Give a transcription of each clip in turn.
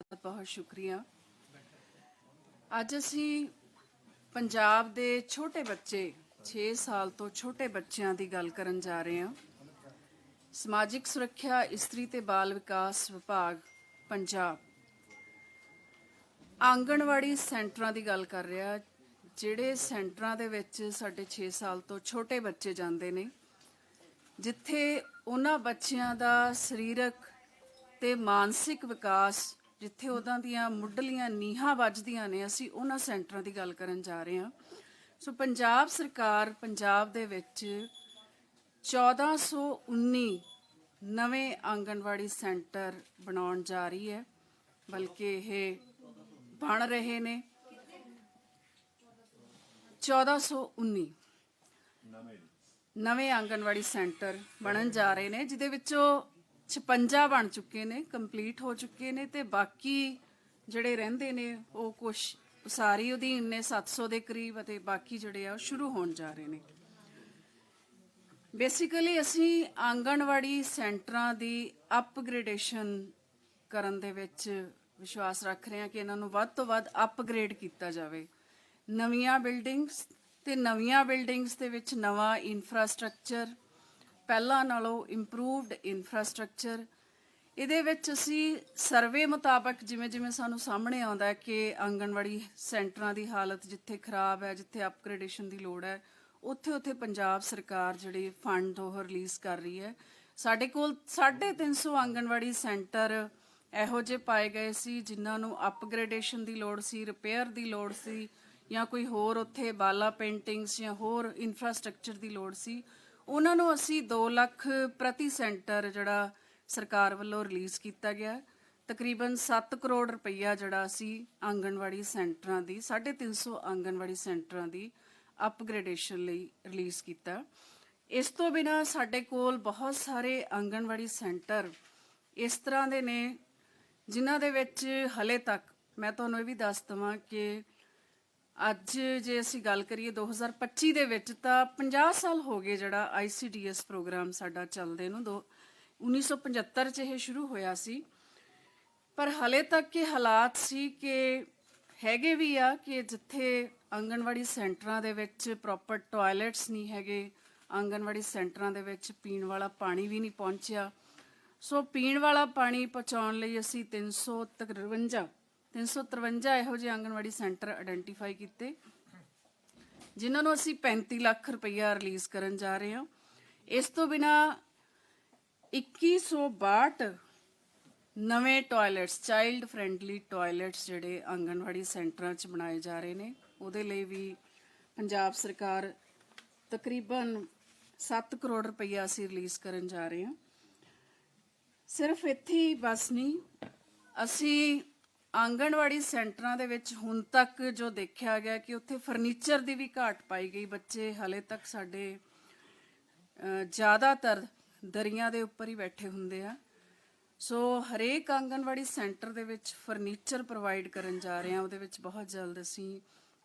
ਬਹੁਤ ਬਹੁਤ ਸ਼ੁਕਰੀਆ। ਅੱਜ ਅਸੀਂ ਪੰਜਾਬ ਦੇ ਛੋਟੇ ਬੱਚੇ 6 ਸਾਲ ਤੋਂ ਛੋਟੇ ਬੱਚਿਆਂ ਦੀ ਗੱਲ ਕਰਨ ਜਾ ਰਹੇ ਹਾਂ। ਸਮਾਜਿਕ ਸੁਰੱਖਿਆ, ਇਸਤਰੀ ਤੇ ਬਾਲ ਵਿਕਾਸ ਵਿਭਾਗ, ਪੰਜਾਬ। ਆਂਗਣਵਾੜੀ ਸੈਂਟਰਾਂ ਦੀ ਗੱਲ ਕਰ ਰਿਹਾ, ਜਿਹੜੇ ਸੈਂਟਰਾਂ ਦੇ ਵਿੱਚ ਸਾਡੇ 6 ਸਾਲ ਤੋਂ ਛੋਟੇ ਬੱਚੇ ਜਾਂਦੇ ਨੇ, ਜਿੱਥੇ ਉਹਨਾਂ ਬੱਚਿਆਂ ਦਾ ਸਰੀਰਕ ਤੇ ਮਾਨਸਿਕ ਵਿਕਾਸ ਜਿੱਥੇ ਉਹਨਾਂ ਦੀਆਂ ਮੁੱਢਲੀਆਂ ਨੀਹਾਂ ਵੱਜਦੀਆਂ ਨੇ, ਅਸੀਂ ਉਹਨਾਂ ਸੈਂਟਰਾਂ ਦੀ ਗੱਲ ਕਰਨ ਜਾ ਰਹੇ ਹਾਂ। ਸੋ ਪੰਜਾਬ ਸਰਕਾਰ ਪੰਜਾਬ ਦੇ ਵਿੱਚ 1419 ਨਵੇਂ ਆਂਗਣਵਾੜੀ ਸੈਂਟਰ ਬਣਾਉਣ ਜਾ ਰਹੀ ਹੈ, ਬਲਕਿ ਇਹ ਬਣ ਰਹੇ ਨੇ। 1419 ਨਵੇਂ ਆਂਗਣਵਾੜੀ ਸੈਂਟਰ ਬਣਨ ਜਾ ਰਹੇ ਨੇ, ਜਿਹਦੇ ਵਿੱਚੋਂ 56 ਬਣ ਚੁੱਕੇ ਨੇ ਕੰਪਲੀਟ ਹੋ ਚੁੱਕੇ ਨੇ ਤੇ ਬਾਕੀ ਜਿਹੜੇ ਰਹਿੰਦੇ ਨੇ, ਉਹ ਕੁਛ ਸਾਰੀ ਅਧੀਨ ਨੇ 700 ਦੇ ਕਰੀਬ ਅਤੇ ਬਾਕੀ ਜਿਹੜੇ ਆ ਉਹ ਸ਼ੁਰੂ ਹੋਣ ਜਾ ਰਹੇ ਨੇ। ਬੇਸਿਕਲੀ ਅਸੀਂ ਆਂਗਣਵਾੜੀ ਸੈਂਟਰਾਂ ਦੀ ਅਪਗ੍ਰੇਡੇਸ਼ਨ ਕਰਨ ਦੇ ਵਿੱਚ ਵਿਸ਼ਵਾਸ ਰੱਖ ਰਹੇ ਹਾਂ ਕਿ ਇਹਨਾਂ ਨੂੰ ਵੱਧ ਤੋਂ ਵੱਧ ਅਪਗ੍ਰੇਡ ਕੀਤਾ ਜਾਵੇ। ਨਵੀਆਂ ਬਿਲਡਿੰਗਸ ਤੇ ਨਵੀਆਂ ਬਿਲਡਿੰਗਸ ਦੇ ਵਿੱਚ ਨਵਾਂ ਇਨਫਰਾਸਟ੍ਰਕਚਰ ਪਹਿਲਾਂ ਨਾਲੋਂ ਇੰਪਰੂਵਡ ਇਨਫਰਾਸਟ੍ਰਕਚਰ ਇਹਦੇ ਵਿੱਚ ਅਸੀਂ ਸਰਵੇ ਮੁਤਾਬਕ ਜਿਵੇਂ ਜਿਵੇਂ ਸਾਨੂੰ ਸਾਹਮਣੇ ਆਉਂਦਾ ਕਿ ਆਂਗਣਵਾੜੀ ਸੈਂਟਰਾਂ ਦੀ ਹਾਲਤ ਜਿੱਥੇ ਖਰਾਬ ਹੈ, ਜਿੱਥੇ ਅਪਗ੍ਰੇਡੇਸ਼ਨ ਦੀ ਲੋੜ ਹੈ, ਉੱਥੇ ਉੱਥੇ ਪੰਜਾਬ ਸਰਕਾਰ ਜਿਹੜੀ ਫੰਡ ਉਹ ਰਿਲੀਜ਼ ਕਰ ਰਹੀ ਹੈ। ਸਾਡੇ ਕੋਲ 350 ਆਂਗਣਵਾੜੀ ਸੈਂਟਰ ਇਹੋ ਜਿਹੇ ਪਾਏ ਗਏ ਸੀ ਜਿਨ੍ਹਾਂ ਨੂੰ ਅਪਗ੍ਰੇਡੇਸ਼ਨ ਦੀ ਲੋੜ ਸੀ ਰਿਪੇਅਰ ਦੀ ਲੋੜ ਸੀ ਜਾਂ ਕੋਈ ਹੋਰ ਉੱਥੇ ਬਾਲਾ ਪੇਂਟਿੰਗਸ ਜਾਂ ਹੋਰ ਇਨਫਰਾਸਟ੍ਰਕਚਰ ਦੀ ਲੋੜ ਸੀ। ਉਹਨਾਂ ਨੂੰ ਅਸੀਂ 2 ਲੱਖ ਪ੍ਰਤੀ ਸੈਂਟਰ ਜਿਹੜਾ ਸਰਕਾਰ ਵੱਲੋਂ ਰਿਲੀਜ਼ ਕੀਤਾ ਗਿਆ। ਤਕਰੀਬਨ 7 ਕਰੋੜ ਰੁਪਈਆ ਜਿਹੜਾ ਅਸੀਂ ਆਂਗਣਵਾੜੀ ਸੈਂਟਰਾਂ ਦੀ 350 ਆਂਗਣਵਾੜੀ ਸੈਂਟਰਾਂ ਦੀ ਅਪਗ੍ਰੇਡੇਸ਼ਨ ਲਈ ਰਿਲੀਜ਼ ਕੀਤਾ। ਇਸ ਤੋਂ ਬਿਨਾ ਸਾਡੇ ਕੋਲ ਬਹੁਤ ਸਾਰੇ ਆਂਗਣਵਾੜੀ ਸੈਂਟਰ ਇਸ ਤਰ੍ਹਾਂ ਦੇ ਨੇ ਜਿਨ੍ਹਾਂ ਦੇ ਵਿੱਚ ਹਲੇ ਤੱਕ, ਮੈਂ ਤੁਹਾਨੂੰ ਇਹ ਵੀ ਦੱਸ ਦਵਾਂ ਕਿ ਅੱਜ ਜੇ ਅਸੀਂ ਗੱਲ ਕਰੀਏ 2025 ਦੇ ਵਿੱਚ ਤਾਂ 50 ਸਾਲ ਹੋ ਗਏ ਜਿਹੜਾ ICDS ਪ੍ਰੋਗਰਾਮ ਸਾਡਾ ਚੱਲਦੇ ਨੂੰ, ਦੋ 1975 ਚ ਇਹ ਸ਼ੁਰੂ ਹੋਇਆ ਸੀ। ਪਰ ਹਲੇ ਤੱਕ ਇਹ ਹਾਲਾਤ ਸੀ ਕਿ ਹੈਗੇ ਵੀ ਆ ਕਿ ਜਿੱਥੇ ਆਂਗਣਵਾੜੀ ਸੈਂਟਰਾਂ ਦੇ ਵਿੱਚ ਪ੍ਰੋਪਰ ਟਾਇਲਟਸ ਨਹੀਂ ਹੈਗੇ, ਆਂਗਣਵਾੜੀ ਸੈਂਟਰਾਂ ਦੇ ਵਿੱਚ ਪੀਣ ਵਾਲਾ ਪਾਣੀ ਵੀ ਨਹੀਂ ਪਹੁੰਚਿਆ। ਸੋ ਪੀਣ ਵਾਲਾ ਪਾਣੀ ਪਹੁੰਚਾਉਣ ਲਈ ਅਸੀਂ 353 353 ਇਹੋ ਜਿਹੇ ਆਂਗਣਵਾੜੀ ਸੈਂਟਰ ਆਇਡੈਂਟੀਫਾਈ ਕੀਤੇ, ਜਿਨ੍ਹਾਂ ਨੂੰ ਅਸੀਂ 35 ਲੱਖ ਰੁਪਈਆ ਰਿਲੀਜ਼ ਕਰਨ ਜਾ ਰਹੇ ਹਾਂ। ਇਸ ਤੋਂ ਬਿਨਾ 2162 ਨਵੇਂ ਟਾਇਲਟਸ, ਚਾਈਲਡ ਫ੍ਰੈਂਡਲੀ ਟਾਇਲਟਸ ਜਿਹੜੇ ਆਂਗਣਵਾੜੀ ਸੈਂਟਰਾਂ 'ਚ ਬਣਾਏ ਜਾ ਰਹੇ ਨੇ, ਉਹਦੇ ਲਈ ਵੀ ਪੰਜਾਬ ਸਰਕਾਰ ਤਕਰੀਬਨ 7 ਕਰੋੜ ਰੁਪਈਆ ਅਸੀਂ ਰਿਲੀਜ਼ ਕਰਨ ਜਾ ਰਹੇ ਹਾਂ। ਸਿਰਫ ਇੱਥੇ ਹੀ ਬਸ ਨਹੀਂ, ਅਸੀਂ ਆਂਗਣਵਾੜੀ ਸੈਂਟਰਾਂ ਦੇ ਵਿੱਚ ਹੁਣ ਤੱਕ ਜੋ ਦੇਖਿਆ ਗਿਆ ਕਿ ਉੱਥੇ ਫਰਨੀਚਰ ਦੀ ਵੀ ਘਾਟ ਪਾਈ ਗਈ। ਬੱਚੇ ਹਲੇ ਤੱਕ ਸਾਡੇ ਜ਼ਿਆਦਾਤਰ ਦਰੀਆਂ ਦੇ ਉੱਪਰ ਹੀ ਬੈਠੇ ਹੁੰਦੇ ਆ। ਸੋ ਹਰੇਕ ਆਂਗਣਵਾੜੀ ਸੈਂਟਰ ਦੇ ਵਿੱਚ ਫਰਨੀਚਰ ਪ੍ਰੋਵਾਈਡ ਕਰਨ ਜਾ ਰਹੇ ਹਾਂ ਉਹਦੇ ਵਿੱਚ ਬਹੁਤ ਜਲਦ ਅਸੀਂ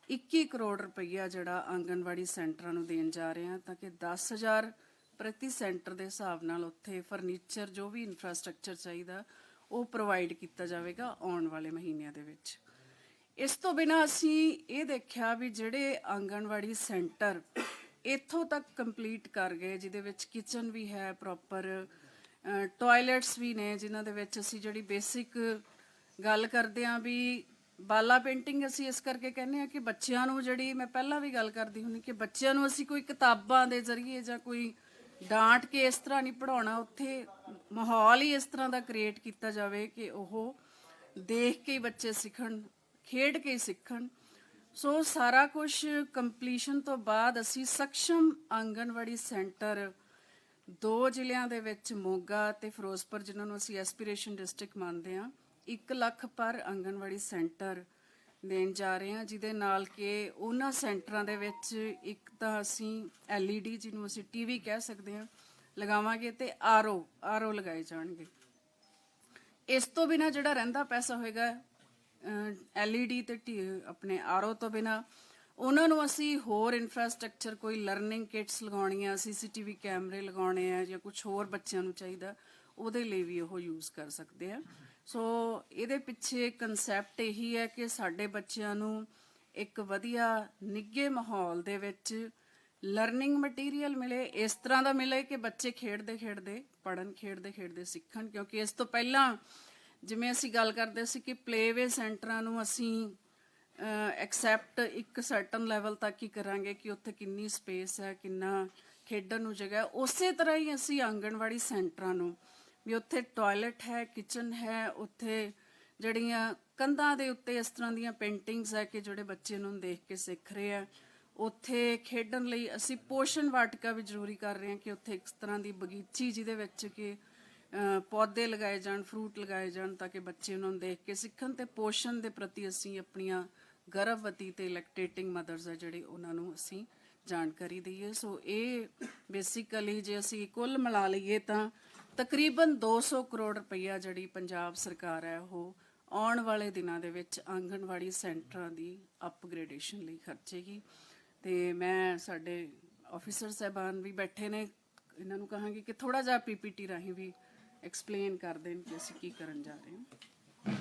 21 ਕਰੋੜ ਰੁਪਈਆ ਜਿਹੜਾ ਆਂਗਣਵਾੜੀ ਸੈਂਟਰਾਂ ਨੂੰ ਦੇਣ ਜਾ ਰਹੇ ਹਾਂ ਤਾਂ ਕਿ 10000 ਪ੍ਰਤੀ ਸੈਂਟਰ ਦੇ ਹਿਸਾਬ ਨਾਲ ਉੱਥੇ ਫਰਨੀਚਰ ਜੋ ਵੀ ਇਨਫਰਾਸਟ੍ਰਕਚਰ ਚਾਹੀਦਾ ਉਹ ਪ੍ਰੋਵਾਈਡ ਕੀਤਾ ਜਾਵੇਗਾ ਆਉਣ ਵਾਲੇ ਮਹੀਨਿਆਂ ਦੇ ਵਿੱਚ। ਇਸ ਤੋਂ ਬਿਨਾ ਅਸੀਂ ਇਹ ਦੇਖਿਆ ਵੀ ਜਿਹੜੇ ਆਂਗਣਵਾੜੀ ਸੈਂਟਰ ਇੱਥੋਂ ਤੱਕ ਕੰਪਲੀਟ ਕਰ ਗਏ, ਜਿਹਦੇ ਵਿੱਚ ਕਿਚਨ ਵੀ ਹੈ ਪ੍ਰੋਪਰ ਟਾਇਲਟਸ ਵੀ ਨੇ, ਜਿਨ੍ਹਾਂ ਦੇ ਵਿੱਚ ਅਸੀਂ ਜਿਹੜੀ ਬੇਸਿਕ ਗੱਲ ਕਰਦੇ ਆਂ ਵੀ ਬਾਲਾ ਪੇਂਟਿੰਗ ਅਸੀਂ ਇਸ ਕਰਕੇ ਕਹਿੰਦੇ ਆ ਕਿ ਬੱਚਿਆਂ ਨੂੰ ਜਿਹੜੀ ਮੈਂ ਪਹਿਲਾਂ ਵੀ ਗੱਲ ਕਰਦੀ ਹੁੰਦੀ ਕਿ ਬੱਚਿਆਂ ਨੂੰ ਅਸੀਂ ਕੋਈ ਕਿਤਾਬਾਂ ਦੇ ਜ਼ਰੀਏ ਜਾਂ ਕੋਈ ਡਾਂਟ ਕੇ ਇਸ ਤਰ੍ਹਾਂ ਨਹੀਂ ਪੜਾਉਣਾ ਉੱਥੇ ਮਾਹੌਲ ਹੀ ਇਸ ਤਰ੍ਹਾਂ ਦਾ ਕ੍ਰੀਏਟ ਕੀਤਾ ਜਾਵੇ ਕਿ ਉਹ ਦੇਖ ਕੇ ਹੀ ਬੱਚੇ ਸਿੱਖਣ, ਖੇਡ ਕੇ ਸਿੱਖਣ। ਸੋ ਸਾਰਾ ਕੁਝ ਕੰਪਲੀਸ਼ਨ ਤੋਂ ਬਾਅਦ ਅਸੀਂ ਸક્ષਮ ਆਂਗਣਵਾੜੀ ਸੈਂਟਰ ਦੋ ਜ਼ਿਲ੍ਹਿਆਂ ਦੇ ਵਿੱਚ, ਮੋਗਾ ਤੇ ਫਿਰੋਜ਼ਪੁਰ, ਜਿਨ੍ਹਾਂ ਨੂੰ ਅਸੀਂ ਐਸਪੀਰੇਸ਼ਨ ਡਿਸਟ੍ਰਿਕਟ ਮੰਨਦੇ ਹਾਂ 1 ਲੱਖ ਪਰ ਆਂਗਣਵਾੜੀ ਸੈਂਟਰ ਦੇਣ ਜਾ ਰਹੇ ਹਾਂ, ਜਿਹਦੇ ਨਾਲ ਕਿ ਉਹਨਾਂ ਸੈਂਟਰਾਂ ਦੇ ਵਿੱਚ ਇੱਕ ਤਾਂ ਅਸੀਂ LED ਜਿਹਨੂੰ ਅਸੀਂ ਟੀਵੀ ਕਹਿ ਸਕਦੇ ਹਾਂ ਲਗਾਵਾਂਗੇ ਤੇ ਆਰਓ ਆਰਓ ਲਗਾਏ ਜਾਣਗੇ। ਇਸ ਤੋਂ ਬਿਨਾ ਜਿਹੜਾ ਰਹਿੰਦਾ ਪੈਸਾ ਹੋਏਗਾ LED ਤੇ ਟੀ- ਆਪਣੇ ਆਰਓ ਤੋਂ ਬਿਨਾ, ਉਹਨਾਂ ਨੂੰ ਅਸੀਂ ਹੋਰ ਇਨਫਰਾਸਟ੍ਰਕਚਰ, ਕੋਈ ਲਰਨਿੰਗ ਕਿਟਸ ਲਗਾਉਣੀਆਂ ਸੀਸੀਟੀਵੀ ਕੈਮਰੇ ਲਗਾਉਣੇ ਆ ਜਾਂ ਕੁਝ ਹੋਰ ਬੱਚਿਆਂ ਨੂੰ ਚਾਹੀਦਾ, ਉਹਦੇ ਲਈ ਵੀ ਉਹ ਯੂਜ਼ ਕਰ ਸਕਦੇ ਆ। ਸੋ ਇਹਦੇ ਪਿੱਛੇ ਕਨਸੈਪਟ ਇਹੀ ਹੈ ਕਿ ਸਾਡੇ ਬੱਚਿਆਂ ਨੂੰ ਇੱਕ ਵਧੀਆ ਨਿੱਘੇ ਮਾਹੌਲ ਦੇ ਵਿੱਚ ਲਰਨਿੰਗ ਮਟੀਰੀਅਲ ਮਿਲੇ, ਇਸ ਤਰ੍ਹਾਂ ਦਾ ਮਿਲੇ ਕਿ ਬੱਚੇ ਖੇਡਦੇ ਖੇਡਦੇ ਪੜਨ ਖੇਡਦੇ ਖੇਡਦੇ ਸਿੱਖਣ, ਕਿਉਂਕਿ ਇਸ ਤੋਂ ਪਹਿਲਾਂ ਜਿਵੇਂ ਅਸੀਂ ਗੱਲ ਕਰਦੇ ਸੀ ਕਿ ਪਲੇਵੇ ਸੈਂਟਰਾਂ ਨੂੰ ਅਸੀਂ ਐਕਸੈਪਟ ਇੱਕ ਸਰਟਨ ਲੈਵਲ ਤੱਕ ਹੀ ਕਰਾਂਗੇ ਕਿ ਉੱਥੇ ਕਿੰਨੀ ਸਪੇਸ ਹੈ, ਕਿੰਨਾ ਖੇਡਣ ਨੂੰ ਜਗ੍ਹਾ ਉਸੇ ਤਰ੍ਹਾਂ ਹੀ ਅਸੀਂ ਆਂਗਣਵਾੜੀ ਸੈਂਟਰਾਂ ਨੂੰ ਵੀ ਉੱਥੇ ਟਾਇਲਟ ਹੈ ਕਿਚਨ ਹੈ, ਉੱਥੇ ਜਿਹੜੀਆਂ ਕੰਧਾਂ ਦੇ ਉੱਤੇ ਇਸ ਤਰ੍ਹਾਂ ਦੀਆਂ ਪੇਂਟਿੰਗਸ ਹੈ ਕਿ ਜਿਹੜੇ ਬੱਚੇ ਨੂੰ ਦੇਖ ਕੇ ਸਿੱਖ ਰਹੇ ਆ, ਉੱਥੇ ਖੇਡਣ ਲਈ ਅਸੀਂ ਪੋਸ਼ਣ ਵਾਟਕਾ ਵੀ ਜ਼ਰੂਰੀ ਕਰ ਰਹੇ ਹਾਂ ਕਿ ਉੱਥੇ ਇੱਕ ਤਰ੍ਹਾਂ ਦੀ ਬਗੀਚੀ ਜਿਹਦੇ ਵਿੱਚ ਕਿ ਪੌਦੇ ਲਗਾਏ ਜਾਣ ਫਰੂਟ ਲਗਾਏ ਜਾਣ ਤਾਂ ਕਿ ਬੱਚੇ ਉਹਨਾਂ ਨੂੰ ਦੇਖ ਕੇ ਸਿੱਖਣ ਤੇ ਪੋਸ਼ਣ ਦੇ ਪ੍ਰਤੀ ਅਸੀਂ ਆਪਣੀਆਂ ਗਰਭਵਤੀ ਤੇ ਲੈਕਟੇਟਿੰਗ ਮਦਰਸ ਆ ਜਿਹੜੇ ਉਹਨਾਂ ਨੂੰ ਅਸੀਂ ਜਾਣਕਾਰੀ ਦਈਏ। ਸੋ ਇਹ ਬੇਸਿਕਲੀ ਜੇ ਅਸੀਂ ਕੁੱਲ ਮਿਲਾ ਲਈਏ ਤਾਂ ਤਕਰੀਬਨ 200 ਕਰੋੜ ਰੁਪਈਆ ਜਿਹੜੀ ਪੰਜਾਬ ਸਰਕਾਰ ਹੈ, ਉਹ ਆਉਣ ਵਾਲੇ ਦਿਨਾਂ ਦੇ ਵਿੱਚ ਆਂਗਣਵਾੜੀ ਸੈਂਟਰਾਂ ਦੀ ਅਪਗ੍ਰੇਡੇਸ਼ਨ ਲਈ ਖਰਚੇਗੀ। ਤੇ ਮੈਂ ਸਾਡੇ ਆਫੀਸਰ ਸਹਿਬਾਨ ਵੀ ਬੈਠੇ ਨੇ। ਇਹਨਾਂ ਨੂੰ ਕਹਾਂਗੀ ਕਿ ਥੋੜਾ ਜਿਹਾ ਪੀਪੀਟੀ ਰਾਹੀਂ ਵੀ ਐਕਸਪਲੇਨ ਕਰ ਦੇਣ ਕਿ ਅਸੀਂ ਕੀ ਕਰਨ ਜਾ ਰਹੇ ਹਾਂ।